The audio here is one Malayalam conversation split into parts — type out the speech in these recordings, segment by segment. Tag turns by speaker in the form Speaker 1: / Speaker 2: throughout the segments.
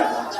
Speaker 1: ರಾಜ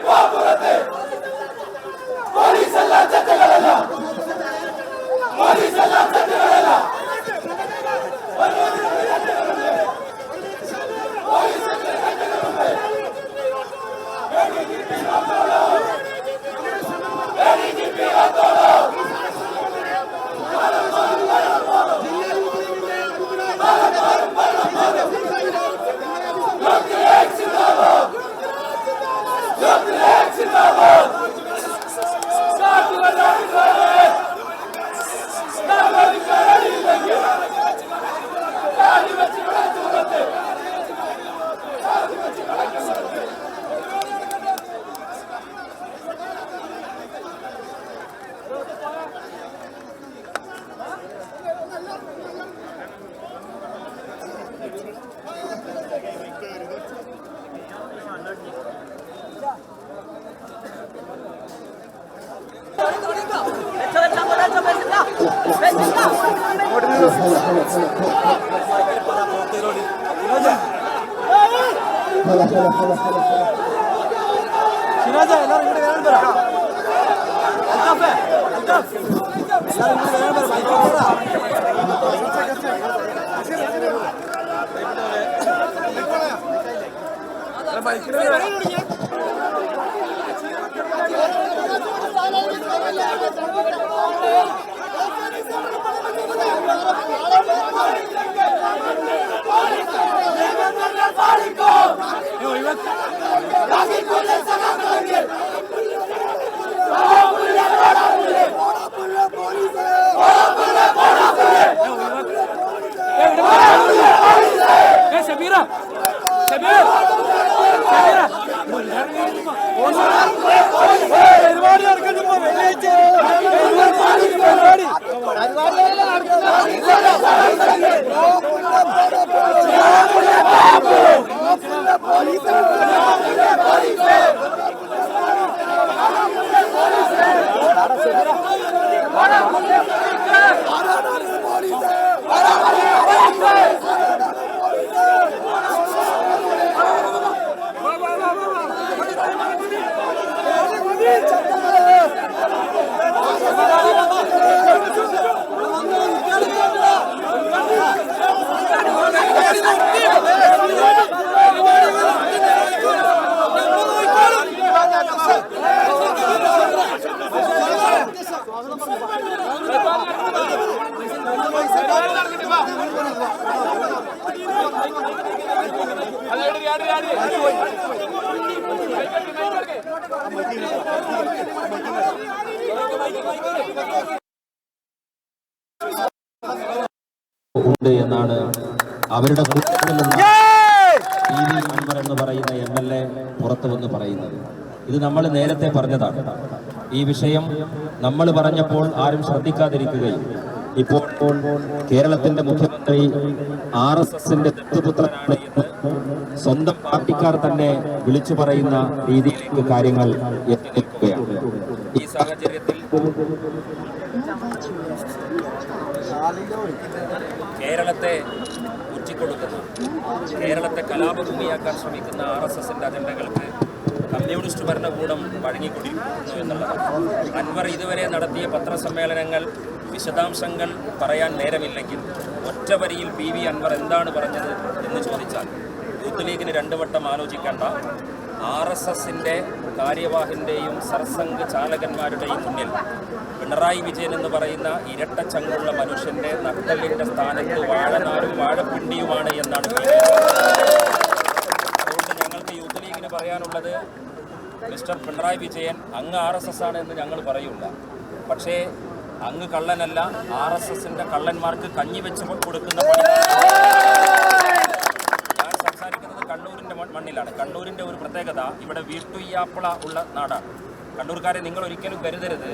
Speaker 1: Pátria شنازة لا يقدر ينبر الكفة الكفة لا يقدر ينبر بعد كورة फाड़ को राखी को राखी को सलाम
Speaker 2: करेंगे ഉണ്ട് എന്നാണ് അവരുടെ എന്ന് പറയുന്ന എം എൽ എ പുറത്തു വന്ന് പറയുന്നത്. ഇത് നമ്മൾ നേരത്തെ പറഞ്ഞതാണ്. ഈ വിഷയം നമ്മൾ പറഞ്ഞപ്പോൾ ആരും ശ്രദ്ധിക്കാതിരിക്കുകയും ഇപ്പോൾ കേരളത്തിന്റെ മുഖ്യമന്ത്രി ആർ എസ് എസിന്റെ സ്വന്തം പാർട്ടിക്കാർ തന്നെ വിളിച്ചു പറയുന്ന രീതിയിലേക്ക് കാര്യങ്ങൾ എത്തി നിൽക്കുകയാണ് ഈ സാഹചര്യത്തിൽ കേരളത്തെ ഉച്ചിക്കൊടുക്കുന്ന കേരളത്തെ കലാപഭൂമിയാക്കാൻ ശ്രമിക്കുന്ന ആർ എസ് എസിന്റെ അജണ്ടകൾക്ക് കമ്മ്യൂണിസ്റ്റ് ഭരണകൂടം വഴങ്ങിക്കൊണ്ടിരിക്കുന്നു എന്നുള്ളതാണ്. അൻവർ ഇതുവരെ നടത്തിയ പത്രസമ്മേളനങ്ങൾ വിശദാംശങ്ങൾ പറയാൻ നേരമില്ലെങ്കിൽ ഒറ്റ വരിയിൽ പി വി അൻവർ എന്താണ് പറഞ്ഞത് എന്ന് ചോദിച്ചാൽ യൂത്ത് ലീഗിന് രണ്ടു വട്ടം ആലോചിക്കേണ്ട ആർ എസ് എസിന്റെ കാര്യവാഹിന്റെയും സർസംഘ് ചാലകന്മാരുടെയും മുന്നിൽ പിണറായി വിജയൻ എന്ന് പറയുന്ന ഇരട്ട ചങ്ങുള്ള മനുഷ്യന്റെ നക്കലിന്റെ സ്ഥാനത്ത് വാഴനാരും വാഴപ്പിണ്ടിയുമാണ് എന്നാണ്. അതുകൊണ്ട് ഞങ്ങൾക്ക് യൂത്ത് ലീഗിന് പറയാനുള്ളത് മിസ്റ്റർ പിണറായി വിജയൻ അങ്ങ് ആർ എസ് എസ് ആണ് എന്ന് ഞങ്ങൾ പറയൂല പക്ഷേ അങ്ങ് കള്ളനല്ല ആർ എസ് എസിന്റെ കള്ളന്മാർക്ക് കഞ്ഞി വെച്ച് കൊടുക്കുന്ന ഞാൻ സംസാരിക്കുന്നത് കണ്ണൂരിന്റെ മണ്ണിലാണ്. കണ്ണൂരിന്റെ ഒരു പ്രത്യേകത ഇവിടെ വീട്ടുയ്യാപ്പിള ഉള്ള നാടാണ്. കണ്ണൂർക്കാരെ നിങ്ങൾ ഒരിക്കലും കരുതരുത്.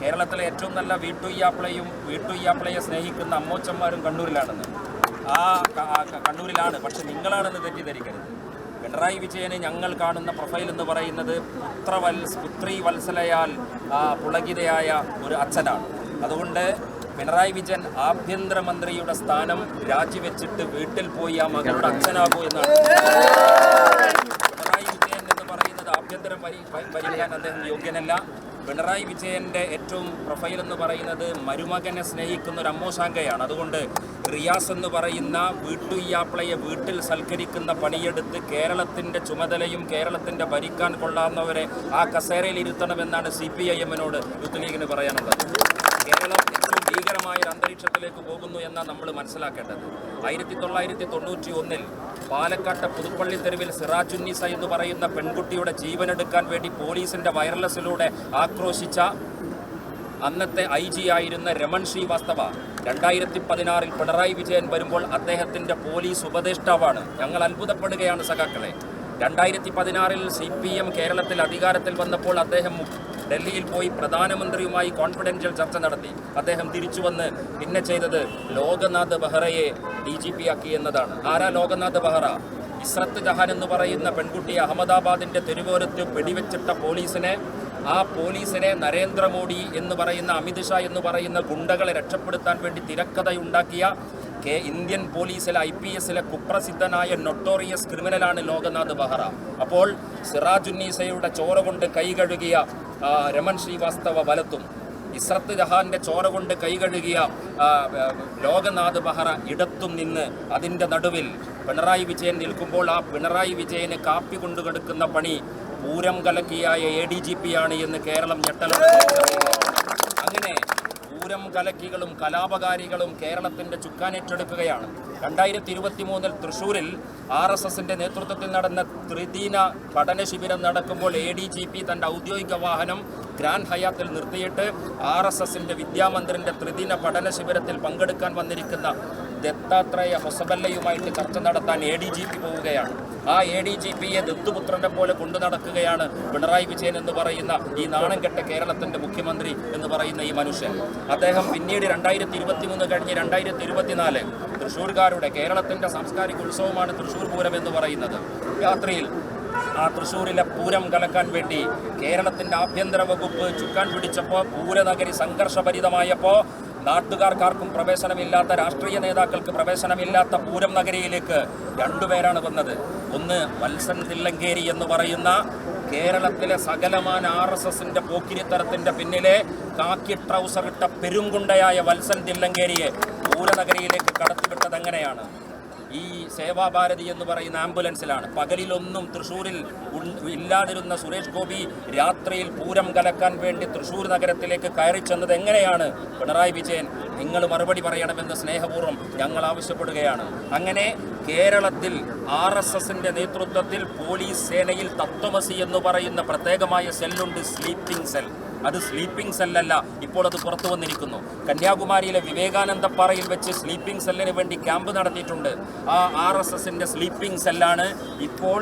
Speaker 2: കേരളത്തിലെ ഏറ്റവും നല്ല വീട്ടുയ്യാപ്പിളയും വീട്ടുയ്യാപ്പിളയെ സ്നേഹിക്കുന്ന അമ്മോച്ചന്മാരും കണ്ണൂരിലാണെന്ന്. ആ കണ്ണൂരിലാണ്. പക്ഷെ നിങ്ങളാണെന്ന് തെറ്റിദ്ധരിക്കരുത്. പിണറായി വിജയന് ഞങ്ങൾ കാണുന്ന പ്രൊഫൈൽ എന്ന് പറയുന്നത് പുത്രവത്സ് പുത്രി വത്സലയാൽ പുളകിതയായ ഒരു അച്ഛനാണ്. അതുകൊണ്ട് പിണറായി വിജയൻ ആഭ്യന്തരമന്ത്രിയുടെ സ്ഥാനം രാജിവെച്ചിട്ട് വീട്ടിൽ പോയി ആ മകളുടെ അച്ഛനാകൂ എന്നാണ്. പിണറായി വിജയൻ എന്ന് പറയുന്നത് ആഭ്യന്തരം പരിഹരിക്കാൻ അദ്ദേഹം യോഗ്യനല്ല. പിണറായി വിജയന്റെ ഏറ്റവും പ്രൊഫൈൽ എന്ന് പറയുന്നത് മരുമകനെ സ്നേഹിക്കുന്ന ഒരു അമ്മോശാങ്കയാണ്. അതുകൊണ്ട് റിയാസ് എന്ന് പറയുന്ന വീട്ടുയ്യാപ്പിളയെ വീട്ടിൽ സൽക്കരിക്കുന്ന പണിയെടുത്ത് കേരളത്തിന്റെ ചുമതലയും കേരളത്തിന്റെ ഭരിക്കാൻ കൊള്ളാവുന്നവരെ ആ കസേരയിൽ ഇരുത്തണമെന്നാണ് സി പി ഐ എമ്മിനോട് യൂത്ത് ലീഗിന് പറയാനുള്ളത്. ഭീകരമായ ഒരു അന്തരീക്ഷത്തിലേക്ക് പോകുന്നു എന്നാണ് നമ്മൾ മനസ്സിലാക്കേണ്ടത്. ആയിരത്തി തൊള്ളായിരത്തി തൊണ്ണൂറ്റി ഒന്നിൽ പാലക്കാട്ടെ പുതുപ്പള്ളി തെരുവിൽ സിറാജുന്നീസ എന്ന് പറയുന്ന പെൺകുട്ടിയുടെ ജീവനെടുക്കാൻ വേണ്ടി പോലീസിന്റെ വയർലെസ്സിലൂടെ ആക്രോശിച്ച അന്നത്തെ ഐ ജി ആയിരുന്ന രമൺ ശ്രീവാസ്തവ രണ്ടായിരത്തി പതിനാറിൽ പിണറായി വിജയൻ വരുമ്പോൾ അദ്ദേഹത്തിന്റെ പോലീസ് ഉപദേഷ്ടാവാണ്. ഞങ്ങൾ അത്ഭുതപ്പെടുകയാണ് സഖാക്കളെ. രണ്ടായിരത്തി പതിനാറിൽ സി പി എം കേരളത്തിൽ അധികാരത്തിൽ വന്നപ്പോൾ അദ്ദേഹം ഡൽഹിയിൽ പോയി പ്രധാനമന്ത്രിയുമായി കോൺഫിഡൻഷ്യൽ ചർച്ച നടത്തി. അദ്ദേഹം തിരിച്ചു വന്ന് പിന്നെ ചെയ്തത് ലോകനാഥ് ബെഹ്റയെ ഡി ജി പി ആക്കി എന്നതാണ്. ആരാ ലോകനാഥ് ബെഹ്റ? ഇസ്രത്ത് ജഹാൻ എന്ന് പറയുന്ന പെൺകുട്ടിയെ അഹമ്മദാബാദിന്റെ തെരുവോരത്ത് വെടിവെച്ചിട്ട പോലീസിനെ ആ പോലീസിനെ നരേന്ദ്രമോദി എന്ന് പറയുന്ന അമിത്ഷാ എന്ന് പറയുന്ന ഗുണ്ടകളെ രക്ഷപ്പെടുത്താൻ വേണ്ടി തിരക്കഥയുണ്ടാക്കിയ കെ ഇന്ത്യൻ പോലീസിലെ ഐ പി എസിലെ കുപ്രസിദ്ധനായ നൊട്ടോറിയസ് ക്രിമിനലാണ് ലോകനാഥ് ബെഹ്റ അപ്പോൾ സിറാജുന്നീസയുടെ ചോര കൊണ്ട് കൈ കഴുകിയ രമൺ ശ്രീവാസ്തവ വലത്തും ഇസ്രത്ത് ജഹാന്റെ ചോര കൊണ്ട് കൈകഴുകിയ ലോകനാഥ് ബെഹ്റ ഇടത്തും നിന്ന് അതിന്റെ നടുവിൽ പിണറായി വിജയൻ നിൽക്കുമ്പോൾ ആ പിണറായി വിജയന് കാപ്പി കൊണ്ടു കൊടുക്കുന്ന പണി പൂരം കലക്കിയായ എ ഡി ജി പി ആണ് എന്ന് കേരളം. അങ്ങനെ പൂരം കലക്കികളും കലാപകാരികളും കേരളത്തിന്റെ ചുക്കാനേറ്റെടുക്കുകയാണ് രണ്ടായിരത്തി ഇരുപത്തി മൂന്നിൽ തൃശൂരിൽ ആർ എസ് എസിന്റെ നേതൃത്വത്തിൽ നടന്ന ത്രിദിന പഠന ശിബിരം നടക്കുമ്പോൾ എ ഡി ജി പി തന്റെ ഔദ്യോഗിക വാഹനം ഗ്രാൻഡ് ഹയാത്തിൽ നിർത്തിയിട്ട് ആർ എസ് എസിന്റെ വിദ്യാമന്ദിറിന്റെ ത്രിദിന പഠന ശിബിരത്തിൽ പങ്കെടുക്കാൻ വന്നിരിക്കുന്ന ദത്താത്രേയ ഹൊസബല്ലയുമായിട്ട് ചർച്ച നടത്താൻ എ ഡി ജി പി പോവുകയാണ്. ആ എ ഡി ജി പിയെ ദത്തുപുത്രനെ പോലെ കൊണ്ടു നടക്കുകയാണ് പിണറായി വിജയൻ എന്ന് പറയുന്ന ഈ നാണം കെട്ട കേരളത്തിന്റെ മുഖ്യമന്ത്രി എന്ന് പറയുന്ന ഈ മനുഷ്യൻ. അദ്ദേഹം പിന്നീട് രണ്ടായിരത്തി ഇരുപത്തി മൂന്ന് കഴിഞ്ഞ് രണ്ടായിരത്തി ഇരുപത്തിനാല് തൃശ്ശൂർകാരുടെ കേരളത്തിന്റെ സാംസ്കാരിക ഉത്സവമാണ് തൃശ്ശൂർ പൂരം എന്ന് പറയുന്നത്. രാത്രിയിൽ ആ തൃശ്ശൂരിലെ പൂരം കലക്കാൻ വേണ്ടി കേരളത്തിന്റെ ആഭ്യന്തര വകുപ്പ് ചുക്കാൻ പിടിച്ചപ്പോൾ പൂരനഗരി സംഘർഷഭരിതമായപ്പോൾ നാട്ടുകാർക്കാർക്കും പ്രവേശനമില്ലാത്ത രാഷ്ട്രീയ നേതാക്കൾക്ക് പ്രവേശനമില്ലാത്ത പൂരം നഗരിയിലേക്ക് രണ്ടുപേരാണ് വന്നത്. ഒന്ന് വത്സൻ തില്ലങ്കേരി എന്ന് പറയുന്ന കേരളത്തിലെ സകലമാന ആർ എസ് എസിന്റെ പോക്കിരിത്തരത്തിന്റെ പിന്നിലെ കാക്കി ട്രൗസർ ഇട്ട പെരുങ്കുണ്ടയായ വത്സൻ തില്ലങ്കേരിയെ പൂരനഗരിയിലേക്ക് കടത്തിവിട്ടത് എങ്ങനെയാണ്? ഈ സേവാഭാരതി എന്ന് പറയുന്ന ആംബുലൻസിലാണ്. പകലിലൊന്നും തൃശ്ശൂരിൽ ഇല്ലാതിരുന്ന സുരേഷ് ഗോപി രാത്രിയിൽ പൂരം കലക്കാൻ വേണ്ടി തൃശ്ശൂർ നഗരത്തിലേക്ക് കയറി ചെന്നത് എങ്ങനെയാണ്? പിണറായി വിജയൻ നിങ്ങൾ മറുപടി പറയണമെന്ന് സ്നേഹപൂർവം ഞങ്ങൾ ആവശ്യപ്പെടുകയാണ്. അങ്ങനെ കേരളത്തിൽ ആർ എസ് എസിന്റെ നേതൃത്വത്തിൽ പോലീസ് സേനയിൽ തത്വമസി എന്ന് പറയുന്ന പ്രത്യേകമായ സെല്ലുണ്ട് സ്ലീപ്പിംഗ് സെൽ. അത് സ്ലീപ്പിംഗ് സെല്ലല്ല ഇപ്പോൾ അത് പുറത്തു വന്നിരിക്കുന്നു. കന്യാകുമാരിയിലെ വിവേകാനന്ദ പാറയിൽ വെച്ച് സ്ലീപ്പിംഗ് സെല്ലിന് വേണ്ടി ക്യാമ്പ് നടത്തിയിട്ടുണ്ട്. ആ ആർ എസ് സ്ലീപ്പിംഗ് സെല്ലാണ് ഇപ്പോൾ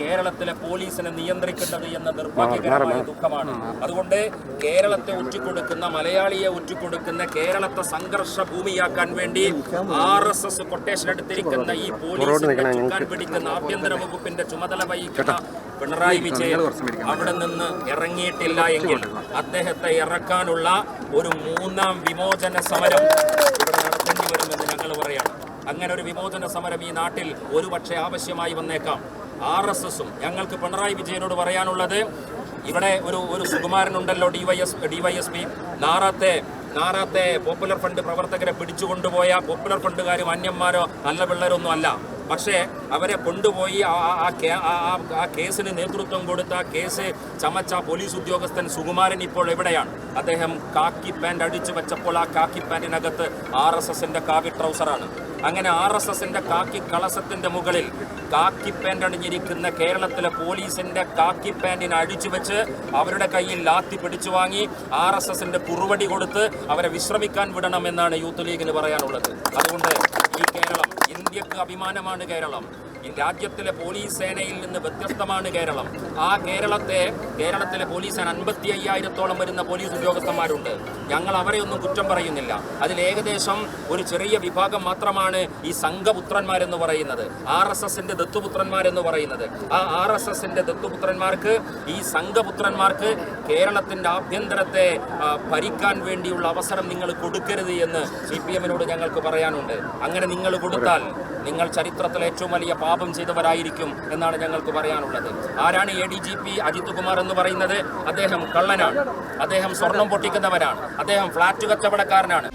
Speaker 2: കേരളത്തിലെ പോലീസിനെ നിയന്ത്രിക്കേണ്ടത് എന്ന നിർഭാഗ്യകരമായ ദുഃഖമാണ്. അതുകൊണ്ട് കേരളത്തെ ഉറ്റിക്കൊടുക്കുന്ന മലയാളിയെ ഉറ്റിക്കൊടുക്കുന്ന കേരളത്തെ സംഘർഷ ഭൂമിയാക്കാൻ വേണ്ടി ആർ എസ് എസ് കൊട്ടേഷൻ എടുത്തിരിക്കുന്ന ഈ പോലീസിനെ ചുക്കാൻ പിടിക്കുന്ന ആഭ്യന്തര വകുപ്പിന്റെ ചുമതല വഹിക്കുന്ന പിണറായി വിജയൻ അവിടെ നിന്ന് ഇറങ്ങിയിട്ടില്ല എങ്കിൽ അദ്ദേഹത്തെ ഇറക്കാനുള്ള ഒരു മൂന്നാം വിമോചന സമരം ഇവിടെ നടത്തേണ്ടി വരുമെന്ന് ഞങ്ങൾ പറയാം അങ്ങനെ ഒരു വിമോചന സമരം ഈ നാട്ടിൽ ഒരുപക്ഷെ ആവശ്യമായി വന്നേക്കാം. ആർ എസ് എസും ഞങ്ങൾക്ക് പിണറായി വിജയനോട് പറയാനുള്ളത് ഇവിടെ ഒരു ഒരു സുകുമാരനുണ്ടല്ലോ ഡിവൈഎസ് പി നാറാത്തെ നാറാത്തെ പോപ്പുലർ ഫണ്ട് പ്രവർത്തകരെ പിടിച്ചുകൊണ്ടുപോയ പോപ്പുലർ ഫണ്ടുകാരും അന്യന്മാരോ നല്ല പിള്ളേരൊന്നും അല്ല. പക്ഷേ അവരെ കൊണ്ടുപോയി ആ കേസിന് നേതൃത്വം കൊടുത്ത കേസ് ചമച്ച പോലീസ് ഉദ്യോഗസ്ഥൻ സുകുമാരൻ ഇപ്പോൾ എവിടെയാണ്? അദ്ദേഹം കാക്കി പാന്റ് അടിച്ചു വെച്ചപ്പോൾ ആ കാക്കി പാൻറിനകത്ത് ആർ എസ് എസിന്റെ കാവി ട്രൗസറാണ്. അങ്ങനെ ആർ എസ് എസിന്റെ കാക്കി കളസത്തിന്റെ മുകളിൽ കാക്കി പാന്റ് അണിഞ്ഞിരിക്കുന്ന കേരളത്തിലെ പോലീസിന്റെ കാക്കി പാൻറിനെ അടിച്ചു വെച്ച് അവരുടെ കയ്യിൽ ലാത്തി പിടിച്ചു വാങ്ങി ആർ എസ് എസിന്റെ കുറുവടി കൊടുത്ത് അവരെ വിശ്രമിക്കാൻ വിടണമെന്നാണ് യൂത്ത് ലീഗിന് പറയാനുള്ളത്. അതുകൊണ്ട് ഈ കേരളം ഇന്ത്യയ്ക്ക് അഭിമാനമാണ് കേരളം. രാജ്യത്തിലെ പോലീസ് സേനയിൽ നിന്ന് വ്യത്യസ്തമാണ് കേരളം. ആ കേരളത്തെ കേരളത്തിലെ പോലീസ് സേന അൻപത്തി അയ്യായിരത്തോളം വരുന്ന പോലീസ് ഉദ്യോഗസ്ഥന്മാരുണ്ട്. ഞങ്ങൾ അവരെ ഒന്നും കുറ്റം പറയുന്നില്ല. അതിൽ ഏകദേശം ഒരു ചെറിയ വിഭാഗം മാത്രമാണ് ഈ സംഘപുത്രന്മാരെന്ന് പറയുന്നത്. ആർ എസ് എസിന്റെ ദത്തുപുത്രന്മാരെന്ന് പറയുന്നത്. ആ ആർ എസ് എസിന്റെ ദത്തുപുത്രന്മാർക്ക് ഈ സംഘപുത്രന്മാർക്ക് കേരളത്തിന്റെ ആഭ്യന്തരത്തെ ഭരിക്കാൻ വേണ്ടിയുള്ള അവസരം നിങ്ങൾ കൊടുക്കരുത് എന്ന് സി പി എമ്മിനോട് ഞങ്ങൾക്ക് പറയാനുണ്ട്. അങ്ങനെ നിങ്ങൾ കൊടുത്താൽ നിങ്ങൾ ചരിത്രത്തിൽ ഏറ്റവും വലിയ പാപം ചെയ്തവരായിരിക്കും എന്നാണ് ഞങ്ങൾക്ക് പറയാനുള്ളത്. ആരാണ് A D G P Ajith Kumar എന്ന് പറയുന്നത്? അദ്ദേഹം കള്ളനാണ്. അദ്ദേഹം സ്വർണം പൊട്ടിക്കുന്നവരാണ് അദ്ദേഹം ഫ്ളാറ്റ് കച്ചവടക്കാരനാണ്.